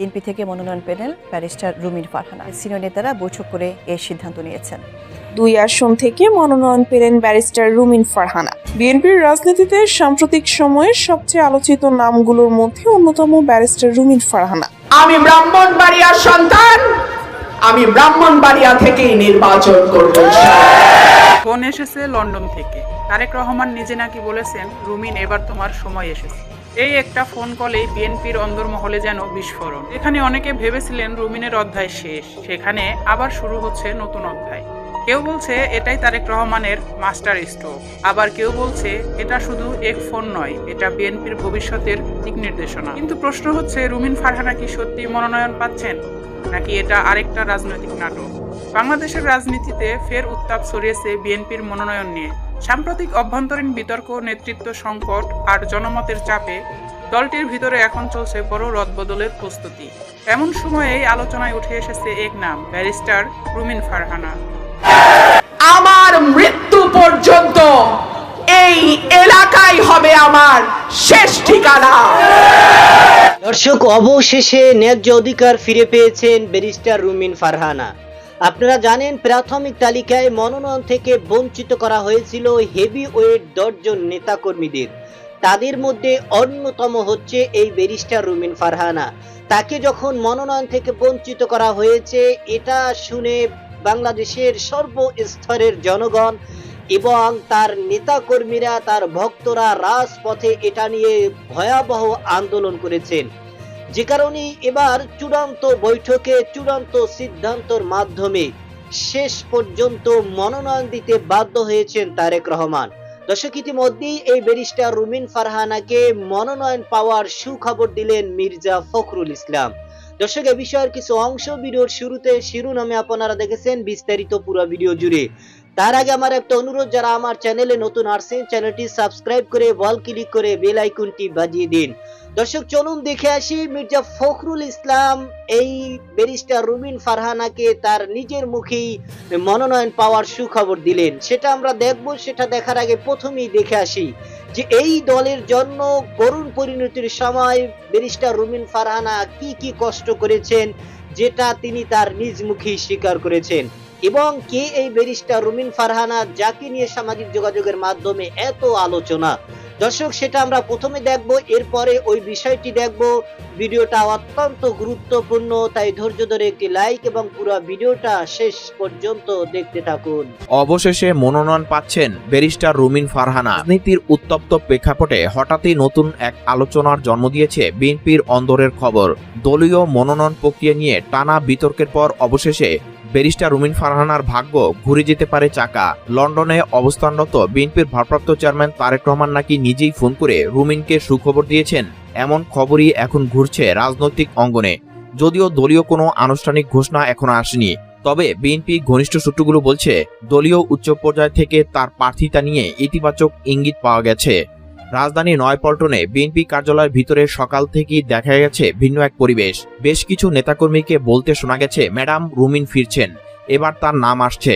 BNP থেকে মনোনয়ন panel barrister Rumin Farhana. Senior নেতারা বৈঠক করে এই সিদ্ধান্ত নিয়েছেন। দুই আসন থেকে মনোনয়ন পেলেন ব্যারিস্টার রুমিন ফারহানা। বিএনপির রাজনীতিতে সাম্প্রতিক সময়ে সবচেয়ে আলোচিত নামগুলোর মধ্যে অন্যতম ব্যারিস্টার রুমিন ফারহানা। আমি ব্রাহ্মণবাড়িয়ার সন্তান আমি ব্রাহ্মণবাড়িয়া থেকেই নির্বাচন করব। ফোন এসেছে লন্ডন থেকে। তারেক রহমান নিজে নাকি বলেছেন রুমিন এবার তোমার সময় এসেছে। এই একটা ফোন কলেই বিএনপির অন্দরমহলে যেন বিস্ফোরণ। এখানে অনেকে ভেবেছিলেন রুমিনের অধ্যায় শেষ। সেখানে আবার শুরু হচ্ছে নতুন অধ্যায়। কেউ বলছে এটাই তারেক রহমানের মাস্টার স্ট্রোক আবার কেউ বলছে এটা শুধু এক ফোন নয়, এটা বিএনপির ভবিষ্যতের দিক নির্দেশনা। কিন্তু প্রশ্ন হচ্ছে, রুমিন ফারহানা কি সত্যি মনোনয়ন পাচ্ছেন? নাকি এটা আরেকটা রাজনৈতিক নাটক? বাংলাদেশের রাজনীতিতে ফের উত্তাপ ছড়িয়েছে বিএনপির মনোনয়ন নিয়ে। সাম্প্রতিক অভ্যন্তরীণ বিতর্ক নেতৃত্ব সংকট আর জনমতের চাপে দলটির ভিতরে এখন চলছে বড় রদবদলের প্রস্তুতি। এমন সময়েই আলোচনায় উঠে এসেছে এক নাম ব্যারিস্টার রুমিন ফারহানা। আমার মৃত্যু পর্যন্ত এই এলাকাই হবে আমার শেষ ঠিকানা। দর্শক অবশেষে ন্যায্য অধিকার ফিরে পেয়েছেন ব্যারিস্টার রুমিন ফারহানা। আপনারা জানেন, প্রাথমিক তালিকায় মনোনয়ন থেকে বঞ্চিত করা হয়েছিল হেভি ওয়েট দশজন নেতাকর্মীদের। তাদের মধ্যে অন্যতম হচ্ছে এই ব্যারিস্টার রুমিন ফারহানা। তাকে যখন মনোনয়ন থেকে বঞ্চিত করা হয়েছে, এটা শুনে বাংলাদেশের সর্বস্তরের জনগণ এবং তার নেতাকর্মীরা, তার ভক্তরা রাজপথে এটা নিয়ে ভয়াবহ আন্দোলন করেছেন। যে কারণে এবার চূড়ান্ত বৈঠকে চূড়ান্ত সিদ্ধান্তর মাধ্যমে শেষ পর্যন্ত মনোনয়ন দিতে বাধ্য হয়েছেন তারেক রহমান। দর্শক, ইতিমধ্যেই এই ব্যারিস্টার রুমিন ফারহানাকে মনোনয়ন পাওয়ার সুখবর দিলেন মির্জা ফখরুল ইসলাম। দর্শক, এ বিষয়ের কিছু অংশ, ভিডিওর শুরুতে শিরোনামে আপনারা দেখেছেন, বিস্তারিত পুরো ভিডিও জুড়ে। তার আগে আমার একটা অনুরোধ, যারা আমার চ্যানেলে নতুন আসছেন চ্যানেলটি সাবস্ক্রাইব করে বল ক্লিক করে বেল আইকনটি বাজিয়ে দিন। দর্শক, চলুন দেখে আসি, মির্জা ফখরুল ইসলাম, এই ব্যারিস্টার রুমিন ফারহানাকে তার নিজের মুখেই মনোনয়ন পাওয়ার সুখবর দিলেন। সেটা আমরা দেখব, সেটা দেখার আগে প্রথমেই দেখে আসি যে এই দলের জন্য করুণ পরিণতির সময় ব্যারিস্টার রুমিন ফারহানা কি কি কষ্ট করেছেন, যেটা তিনি তার নিজ মুখেই স্বীকার করেছেন। এবং কে এই ব্যারিস্টার রুমিন ফারহানা, যাকে নিয়ে সামাজিক যোগাযোগের মাধ্যমে এত আলোচনা? দর্শক, সেটা আমরা প্রথমে দেখব, এরপরে ওই বিষয়টি দেখব। ভিডিওটা অত্যন্ত গুরুত্বপূর্ণ, তাই ধৈর্য ধরে একটি লাইক এবং পুরো ভিডিওটা শেষ পর্যন্ত দেখতে থাকুন। অবশেষে মনোনয়ন পাচ্ছেন ব্যারিস্টার রুমিন ফারহানা। রাজনীতির উত্তপ্ত প্রেক্ষাপটে হঠাৎই নতুন এক আলোচনার জন্ম দিয়েছে বিএনপির অন্দরের খবর। দলীয় মনোনয়ন প্রক্রিয়া নিয়ে টানা বিতর্কের পর অবশেষে ব্যারিস্টার রুমিন ফারহানার ভাগ্য ঘুরে যেতে পারে চাকা। লন্ডনে অবস্থানরত বিএনপির ভারপ্রাপ্ত চেয়ারম্যান তারেক রহমান নাকি নিজেই ফোন করে রুমিনকে সুখবর দিয়েছেন, এমন খবরই এখন ঘুরছে রাজনৈতিক অঙ্গনে। যদিও দলীয় কোনো আনুষ্ঠানিক ঘোষণা এখনও আসেনি, তবে বিএনপি ঘনিষ্ঠ সূত্রগুলো বলছে, দলীয় উচ্চ পর্যায় থেকে তার প্রার্থিতা নিয়ে ইতিবাচক ইঙ্গিত পাওয়া গেছে। রাজধানী নয়পল্টনে বিএনপি কার্যালয়ের ভিতরে সকাল থেকেই দেখা গেছে ভিন্ন এক পরিবেশ। বেশ কিছু নেতাকর্মীকে বলতে শোনা গেছে, ম্যাডাম, রুমিন ফিরছেন। এবার তার নাম আসছে।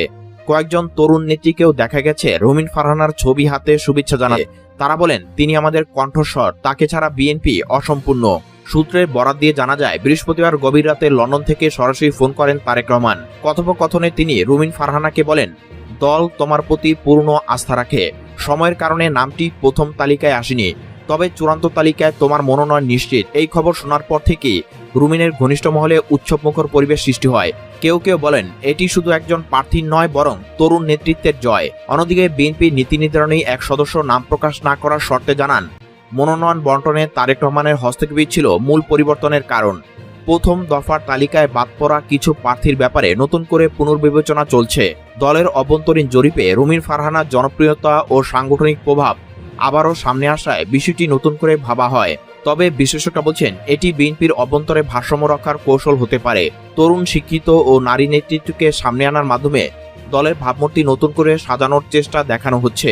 কয়েকজন তরুণ নেত্রীকেও দেখা গেছে, রুমিন ফারহানার ছবি হাতে শুভেচ্ছা জানায় তারা বলেন, তিনি আমাদের কণ্ঠস্বর, তাকে ছাড়া বিএনপি অসম্পূর্ণ। সূত্রের বরাত দিয়ে জানা যায়, বৃহস্পতিবার গভীর রাতে লন্ডন থেকে সরাসরি ফোন করেন তারেক রহমান। কথোপকথনে তিনি রুমিন ফারহানাকে বলেন, দল তোমার প্রতি পূর্ণ আস্থা রাখে। সময়ের কারণে নামটি প্রথম তালিকায় আসেনি। তবে চূড়ান্ত তালিকায় তোমার মনোনয়ন নিশ্চিত। এই খবর শোনার পর থেকে রুমিনের ঘনিষ্ঠ মহলে উৎসবমুখর পরিবেশ সৃষ্টি হয়। কেউ কেউ বলেন, এটি শুধু একজন প্রার্থীর নয়, বরং তরুণ নেতৃত্বের জয়। অন্যদিকে বিএনপি নীতি নির্ধারণী এক সদস্য নাম প্রকাশ না করার শর্তে জানান, মনোনয়ন বন্টনে তারেক রহমানের হস্তক্ষেপই ছিল মূল পরিবর্তনের কারণ। প্রথম দফার তালিকায় বাদ পড়া কিছু প্রার্থীর ব্যাপারে নতুন করে পুনর্বিবেচনা চলছে। দলের অভ্যন্তরীণ জরিপে রুমিন ফারহানার জনপ্রিয়তা ও সাংগঠনিক প্রভাব আবারও সামনে আসায় বিষয়টি নতুন করে ভাবা হয়। তবে বিশেষজ্ঞরা বলছেন, এটি বিএনপির অভ্যন্তরে ভারসাম্য রক্ষার কৌশল হতে পারে। তরুণ, শিক্ষিত ও নারী নেতৃত্বকে সামনে আনার মাধ্যমে দলের ভাবমূর্তি নতুন করে সাজানোর চেষ্টা দেখানো হচ্ছে।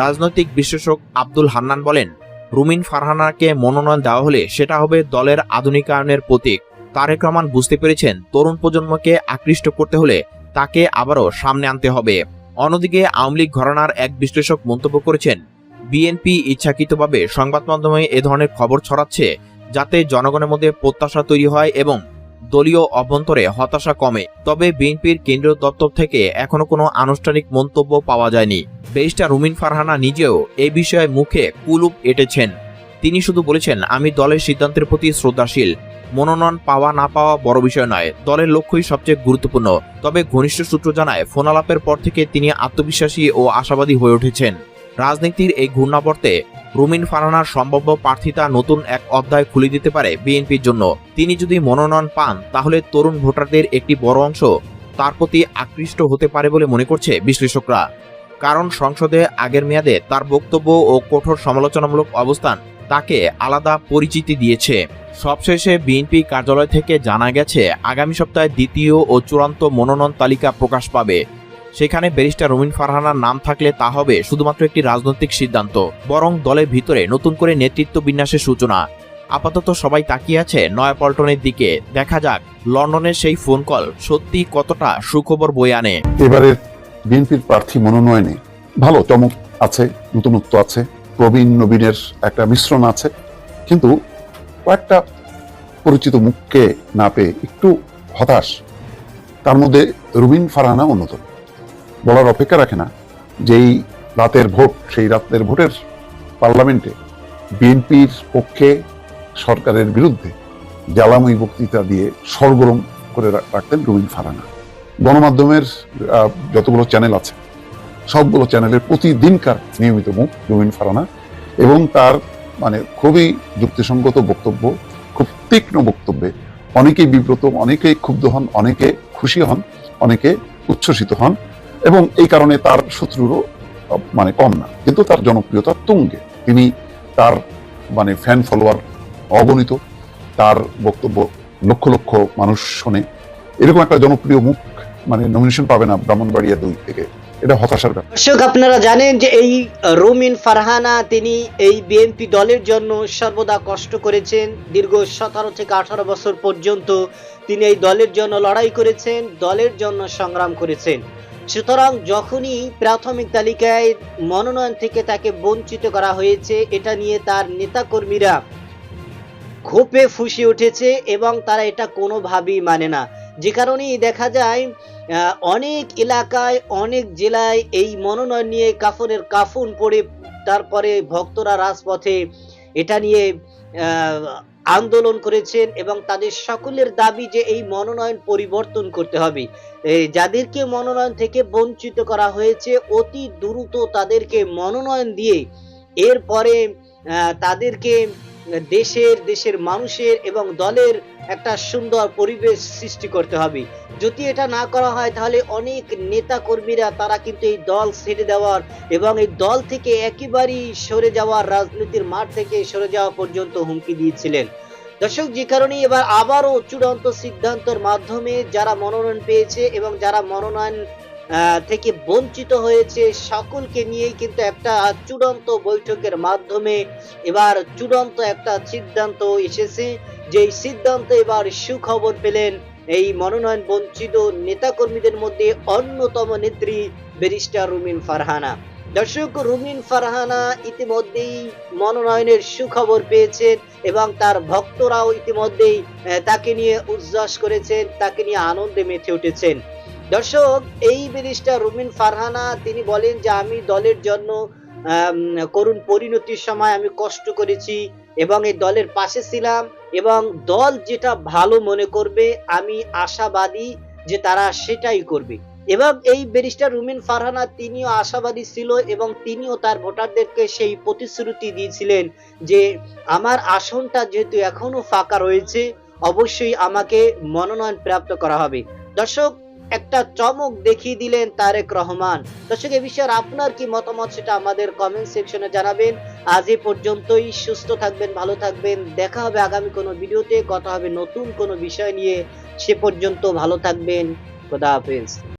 রাজনৈতিক বিশ্লেষক আব্দুল হান্নান বলেন, রুমিন ফারহানাকে মনোনয়ন দেওয়া হলে সেটা হবে দলের আধুনিকায়নের প্রতীক। তারেক রহমান বুঝতে পেরেছেন তরুণ প্রজন্মকে আকৃষ্ট করতে হলে তাকে আবারও সামনে আনতে হবে। অন্যদিকে আওয়ামী লীগ ঘরানার এক বিশ্লেষক মন্তব্য করেছেন, বিএনপি ইচ্ছাকৃতভাবে সংবাদ মাধ্যমে এ ধরনের খবর ছড়াচ্ছে যাতে জনগণের মধ্যে প্রত্যাশা তৈরি হয় এবং দলীয় অভ্যন্তরে হতাশা কমে। তবে বিএনপির কেন্দ্রীয় দপ্তর থেকে এখনও কোনো আনুষ্ঠানিক মন্তব্য পাওয়া যায়নি। ব্যারিস্টার রুমিন ফারহানা নিজেও এই বিষয়ে মুখে কুলুপ এঁটেছেন। তিনি শুধু বলেছেন, আমি দলের সিদ্ধান্তের প্রতি শ্রদ্ধাশীল। মনোনয়ন পাওয়া না পাওয়া বড় বিষয় নয়। দলের লক্ষ্যই সবচেয়ে গুরুত্বপূর্ণ। তবে ঘনিষ্ঠ সূত্র জানায়, ফোনালাপের পর থেকে তিনি আত্মবিশ্বাসী ও আশাবাদী হয়ে উঠেছেন। রাজনীতির এই ঘূর্ণাবর্তে রুমিন ফারহানার সম্ভাব্য প্রার্থিতা নতুন এক অধ্যায় খুলে দিতে পারে বিএনপির জন্য। তিনি যদি মনোনয়ন পান, তাহলে তরুণ ভোটারদের একটি বড় অংশ তার প্রতি আকৃষ্ট হতে পারে বলে মনে করছে বিশ্লেষকরা। কারণ সংসদে আগের মেয়াদে তার বক্তব্য ও কঠোর সমালোচনামূলক অবস্থান তাকে আলাদা পরিচিতি দিয়েছে। সবশেষে বিএনপি কার্যালয় থেকে জানা গেছে, আগামী সপ্তাহে দ্বিতীয় ও চূড়ান্ত মনোনয়ন তালিকা প্রকাশ পাবে। সেখানে ব্যারিস্টার রুমিন ফারহানার নাম থাকলে তা হবে শুধুমাত্র একটি রাজনৈতিক সিদ্ধান্ত, বরং দলের ভিতরে নতুন করে নেতৃত্ব বিন্যাসের সূচনা। আপাতত সবাই তাকিয়ে আছে নয়াপল্টনের দিকে। দেখা যাক, লন্ডনের সেই ফোন কল সত্যি কতটা সুখবর বয়ে আনে। এবারের বিএনপির প্রার্থী মনোনয়নে ভালো, চমক আছে, নতুনত্ব আছে। প্রবীণ নবীনের একটা মিশ্রণ আছে, কিন্তু কয়েকটা পরিচিত মুখকে না পেয়ে একটু হতাশ। তার মধ্যে রুবিন ফারহানা অন্যতম। বলার অপেক্ষা রাখে না, যেই রাতের ভোট, সেই রাতের ভোটের পার্লামেন্টে বিএনপির পক্ষে সরকারের বিরুদ্ধে জ্বালাময়ী বক্তৃতা দিয়ে সরগরম করে রাখতেন রুবিন ফারহানা। গণমাধ্যমের যতগুলো চ্যানেল আছে সবগুলো চ্যানেলের প্রতিদিনকার নিয়মিত মুখ রুবিন ফারানা এবং তার মানে খুবই যুক্তিসঙ্গত বক্তব্য, খুব তীক্ষ্ণ বক্তব্যে। অনেকেই বিব্রত, অনেকেই ক্ষুব্ধ হন, অনেকে খুশি হন, অনেকে উচ্ছ্বসিত হন এবং এই কারণে তার শত্রুরও মানে কম না। কিন্তু তার জনপ্রিয়তা তুঙ্গে। তিনি তার মানে ফ্যান ফলোয়ার অগণিত। তার বক্তব্য লক্ষ লক্ষ মানুষ শোনে। এরকম একটা জনপ্রিয় মুখ মানে নমিনেশন পাবে না ব্রাহ্মণবাড়িয়া দুই থেকে। এটা হতাশার ব্যাপার। আপনারা জানেন যে এই ফারহানা, তিনি এই বিএনপি দলের জন্য সর্বদা কষ্ট করেছেন। দীর্ঘ সতেরো থেকে আঠারো বছর পর্যন্ত তিনি এই দলের জন্য লড়াই করেছেন, দলের জন্য সংগ্রাম করেছেন। সুতরাং যখনই প্রাথমিক তালিকায় মনোনয়ন থেকে তাকে বঞ্চিত করা হয়েছে, এটা নিয়ে তার নেতাকর্মীরা ক্ষোভে ফুসে উঠেছে এবং তারা এটা কোনোভাবেই মানে না। যে কারণেই দেখা যায় অনেক এলাকায়, অনেক জেলায় এই মনোনয়ন নিয়ে কাফনের কাফুন পড়ে তারপরে ভক্তরা রাজপথে এটা নিয়ে আন্দোলন করেছেন এবং তাদের সকলের দাবি যে এই মনোনয়ন পরিবর্তন করতে হবে। যাদেরকে মনোনয়ন থেকে বঞ্চিত করা হয়েছে, অতি দ্রুত তাদেরকে মনোনয়ন দিয়ে এরপরে তাদেরকে দেশের দেশের মানুষের এবং দলের একটা সুন্দর পরিবেশ সৃষ্টি করতে হবে। যদি এটা না করা হয়, তাহলে অনেক নেতা কর্মীরা তারা কিন্তু এই দল ছেড়ে দেওয়ার এবং এই দল থেকে একেবারেই সরে যাওয়ার রাজনীতির মাঠ থেকে সরে যাওয়া পর্যন্ত হুমকি দিয়েছিলেন। দর্শক, যে কারণে এবার আবারও চূড়ান্ত সিদ্ধান্তের মাধ্যমে যারা মনোনয়ন পেয়েছে এবং যারা মনোনয়ন থেকে বঞ্চিত হয়েছে সকলকে নিয়েই কিন্তু একটা চূড়ান্ত বৈঠকের মাধ্যমে এবার চূড়ান্ত একটা সিদ্ধান্ত এসেছে। যেই সিদ্ধান্ত এবার সুখবর পেলেন এই মনোনয়ন বঞ্চিত নেতাকর্মীদের মধ্যে অন্যতম নেত্রী ব্যারিস্টার রুমিন ফারহানা। দর্শক, রুমিন ফারহানা ইতিমধ্যেই মনোনয়নের সুখবর পেয়েছেন এবং তার ভক্তরাও ইতিমধ্যেই তাকে নিয়ে উল্লাস করেছেন, তাকে নিয়ে আনন্দে মেতে উঠেছেন। দর্শক, এই ব্যারিস্টার রুমিন ফারহানা, তিনি বলেন যে আমি দলের জন্য করুণ পরিণতির সময় আমি কষ্ট করেছি এবং এই দলের পাশে ছিলাম এবং দল যেটা ভালো মনে করবে, আমি আশাবাদী যে তারা সেটাই করবে। এবং এই ব্যারিস্টার রুমিন ফারহানা, তিনিও আশাবাদী ছিল এবং তিনিও তার ভোটারদেরকে সেই প্রতিশ্রুতি দিয়েছিলেন যে আমার আসনটা যেহেতু এখনও ফাঁকা রয়েছে, অবশ্যই আমাকে মনোনয়ন প্রাপ্ত করা হবে। দর্শক একটা চমক দেখিয়ে দিলেন তারেক রহমান। দর্শক, এ বিষয়ে আপনার কি মতামত সেটা আমাদের কমেন্ট সেকশনে জানাবেন। আজ এ পর্যন্তই, সুস্থ থাকবেন, ভালো থাকবেন। দেখা হবে আগামী কোনো ভিডিওতে, কথা হবে নতুন কোনো বিষয় নিয়ে। সে পর্যন্ত ভালো থাকবেন। খোদা হাফেজ।